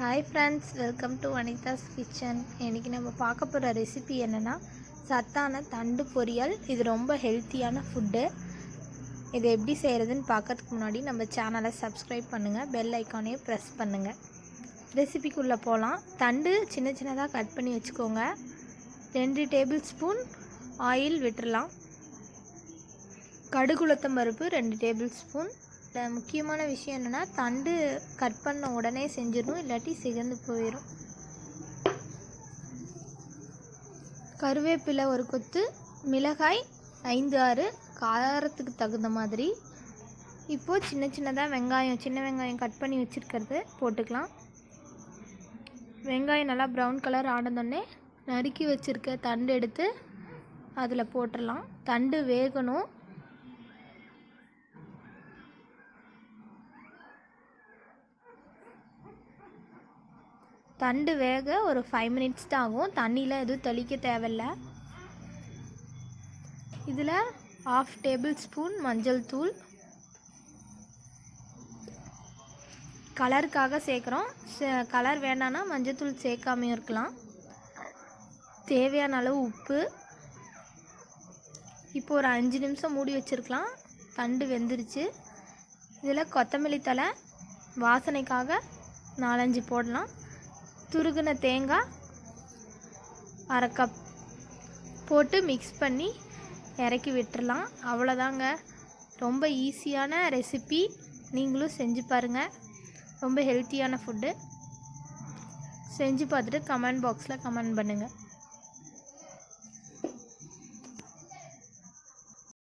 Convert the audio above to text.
Hi friends welcome to Vanitha's kitchen இன்றைக்கி நம்ம பார்க்க போகிற ரெசிபி என்னென்னா சத்தான தண்டு பொரியல். இது ரொம்ப ஹெல்த்தியான ஃபுட்டு இது எப்படி செய்கிறதுன்னு பார்க்கறதுக்கு முன்னாடி நம்ம சேனலை சப்ஸ்கிரைப் பண்ணுங்கள் பெல் ஐக்கானையும் ப்ரெஸ் பண்ணுங்கள் ரெசிபிக்குள்ளே போகலாம் தண்டு சின்ன சின்னதாக கட் பண்ணி வச்சுக்கோங்க. ரெண்டு டேபிள் ஸ்பூன் ஆயில் விட்டுறலாம் கடுகுளத்தம் பருப்பு ரெண்டு டேபிள் ஸ்பூன் முக்கியமான விஷயம் என்னென்னா தண்டு கட் பண்ண உடனே செஞ்சிடணும் இல்லாட்டி சிகந்து போயிடும் கருவேப்பிலை ஒரு கொத்து மிளகாய் ஐந்து ஆறு காரத்துக்கு தகுந்த மாதிரி. இப்போது சின்ன சின்னதாக வெங்காயம் சின்ன வெங்காயம் கட் பண்ணி வச்சுருக்கிறது போட்டுக்கலாம். வெங்காயம் நல்லா ப்ரௌன் கலர் ஆனதுடனே நறுக்கி வச்சுருக்க தண்டு எடுத்து அதில் போட்டுடலாம். தண்டு வேகணும். தண்டு வேக ஒரு ஃபைவ் மினிட்ஸ் தான் ஆகும். தண்ணியில் எதுவும் தெளிக்க தேவையில்ல. இதில் ஆஃப் டேபிள் ஸ்பூன் மஞ்சள் தூள். கலருக்காக சேர்க்குறோம். கலர் வேண்டான்னா மஞ்சள் தூள் சேர்க்காமையும் இருக்கலாம். தேவையான அளவு உப்பு. இப்போ ஒரு அஞ்சு நிமிஷம் மூடி வச்சுருக்கலாம். தண்டு வெந்துருச்சு. இதில் கொத்தமல்லி தலை வாசனைக்காக நாலஞ்சு போடலாம். துருகின தேங்காய் அரை கப் போட்டு மிக்ஸ் பண்ணி இறக்கி விட்டுறலாம். அவ்வளோதாங்க. ரொம்ப ஈஸியான ரெசிபி நீங்களும் செஞ்சு பாருங்கள் ரொம்ப ஹெல்த்தியான ஃபுட்டு செஞ்சு பார்த்துட்டு கமெண்ட் பாக்ஸில் கமெண்ட் பண்ணுங்கள்